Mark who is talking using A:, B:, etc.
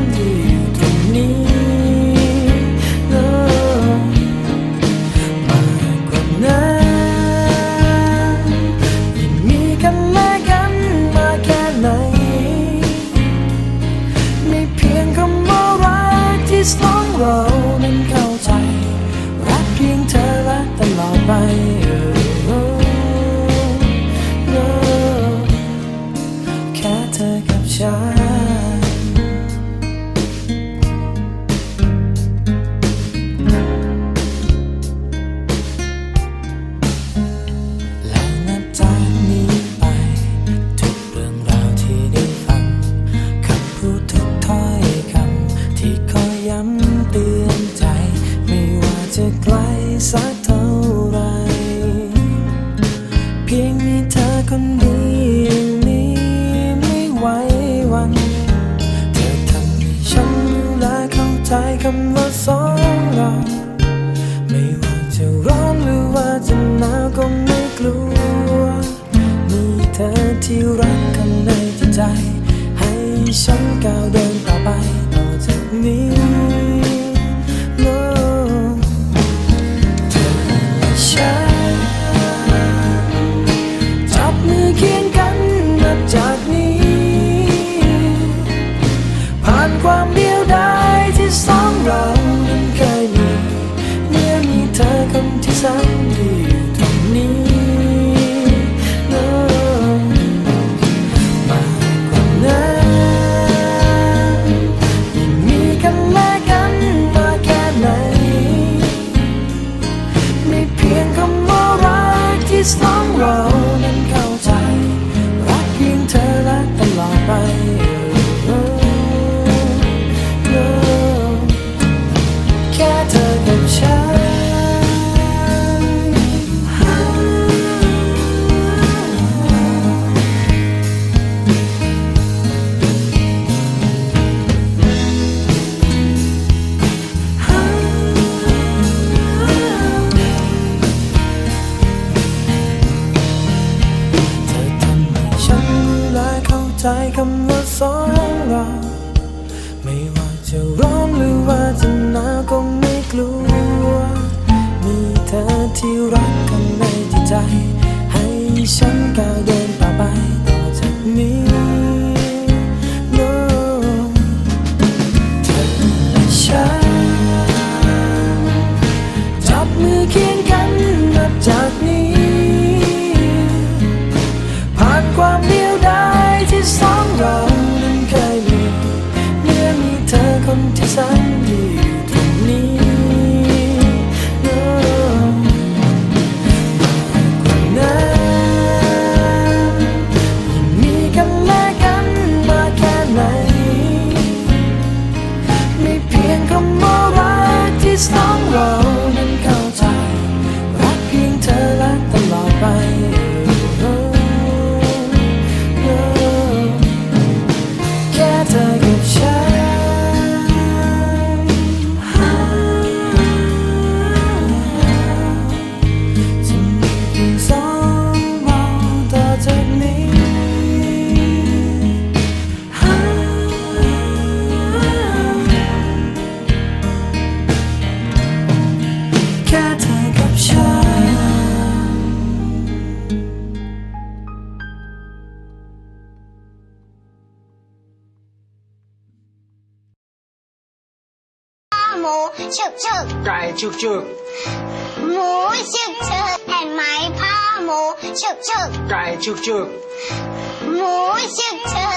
A: ี ที่สองเรานั้นเข้าใจ รักเพียงเธอและตลอดไปแค่เธอกับฉันแล้วนับจากนี้ไป ทุกเรื่องราวที่ได้ฟังคำพูดทุกถ้อยคำที่คอยย้ำเตือนใจ ไม่ว่าจะไกลสักเท่าไร เพียงมีเธอคนเดียวนี้ไม่ไหววัน เธอทำให้ฉันรู้และเข้าใจคำว่าสองเราไม่ว่าจะร้อนหรือว่าจะหนาวก็ไม่กลัว มีเธอที่รักข้างในใจ ให้ฉันก้าวเดิน ที่รักข้างในจิตใจ ให้ฉันก้าวเดินต่อไปต่อจากนี้ No เธอและฉันจับมือเคียงกันนับจากนี้ ผ่านความเดียวดายที่สองเรานั้นเคยมีเมื่อมีเธอคนที่แสนดี
B: ฉึกฉึก
C: ไก่จุกจุก
B: หมูชึกชึกเห็นไหมพ่อหมูชึกชึก
C: ไก่ชึกชึก
B: หมูชึกชึก